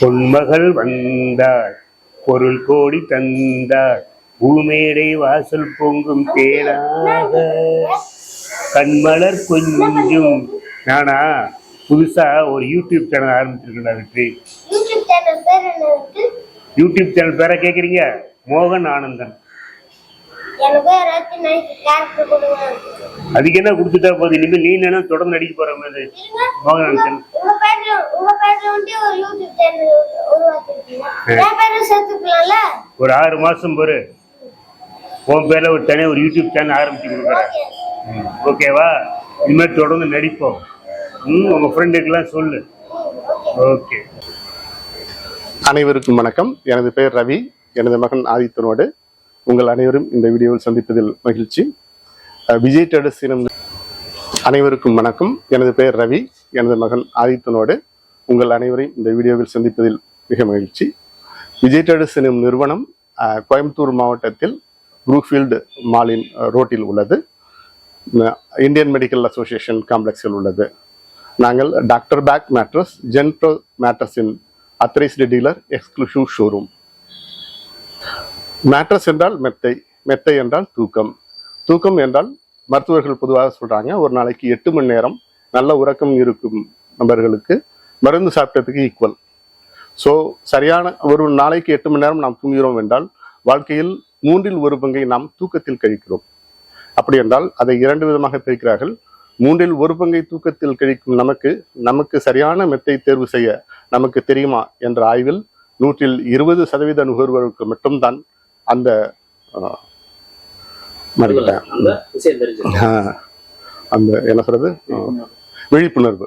பொன்மகள் வந்தாள் பொருள் கோடி தந்தாள் பூமேடை வாசல் பொங்கும் தேனாக. கண்மலர் கொஞ்சும். நானா புதுசா ஒரு யூடியூப் சேனல் ஆரம்பிச்சிருக்கேன் வெற்றி. யூடியூப் சேனல் பேர் கேக்குறீங்க? மோகன் ஆனந்தன். அதுக்கு என்ன கொடுத்துட்டா போகுது இனிமேல் நீ என்ன தொடர்ந்து நடிக்க போற மாதிரி. மோகன் ஆனந்தன். ஒரு யூடியூப் சேனல் உருவாக்கிருக்கீங்க. என் பேர்ல சேர்த்துக்கலாம்ல ஒரு ஆறு மாசம் பொறு. உன் பேர்ல ஒரு தனியாக ஒரு யூடியூப் சேனல் ஆரம்பிச்சு கொடுக்குறேன் ஓகேவா? இனிமேல் தொடர்ந்து நடிப்போம் ம் உங்க ஃப்ரெண்டுக்கெல்லாம் சொல்லு. ஓகே. அனைவருக்கும் வணக்கம். எனது பெயர் ரவி. எனது மகன் ஆதித்தனோடு உங்கள் அனைவரும் இந்த வீடியோவில் சந்திப்பதில் மகிழ்ச்சி. விஜய் டெடஸ் அனைவருக்கும் வணக்கம். எனது பெயர் ரவி. எனது மகன் ஆதித்தனோடு உங்கள் அனைவரையும் இந்த வீடியோவில் சந்திப்பதில் மிக மகிழ்ச்சி. விஜய் டெடஸ் எனும் நிறுவனம் கோயம்புத்தூர் மாவட்டத்தில் ப்ரூஃபீல்டு மாலின் ரோட்டில் உள்ளது. இந்தியன் மெடிக்கல் அசோசியேஷன் காம்ப்ளெக்ஸில் உள்ளது. நாங்கள் டாக்டர் பேக் மேட்ரஸ் ஜென்ட்ரோ மேட்ரஸின் authorised dealer exclusive showroom mattress என்றால் மெத்தை மெத்தை என்றால் தூக்கம். தூக்கம் என்றால் மருத்துவர்கள் பொதுவாக சொல்கிறாங்க ஒரு நாளைக்கு எட்டு மணி நேரம் நல்ல உறக்கம் இருக்கும் நபர்களுக்கு மருந்து சாப்பிட்டதுக்கு ஈக்குவல் ஸோ சரியான ஒரு நாளைக்கு எட்டு மணி நேரம் நாம் தூங்குகிறோம் என்றால் வாழ்க்கையில் மூன்றில் ஒரு பங்கை நாம் தூக்கத்தில் கழிக்கிறோம். அப்படி என்றால் அதை இரண்டு விதமாக பிரிக்கிறார்கள். மூன்றில் ஒரு பங்கை தூக்கத்தில் கழிக்கும் நமக்கு நமக்கு சரியான மெத்தை தேர்வு செய்ய நமக்கு தெரியுமா என்ற ஆய்வில் நூற்றில் இருபது சதவீத நுகர்வோருக்கு மட்டும்தான் அந்த. அந்த என்ன சொல்றது? விழிப்புணர்வு.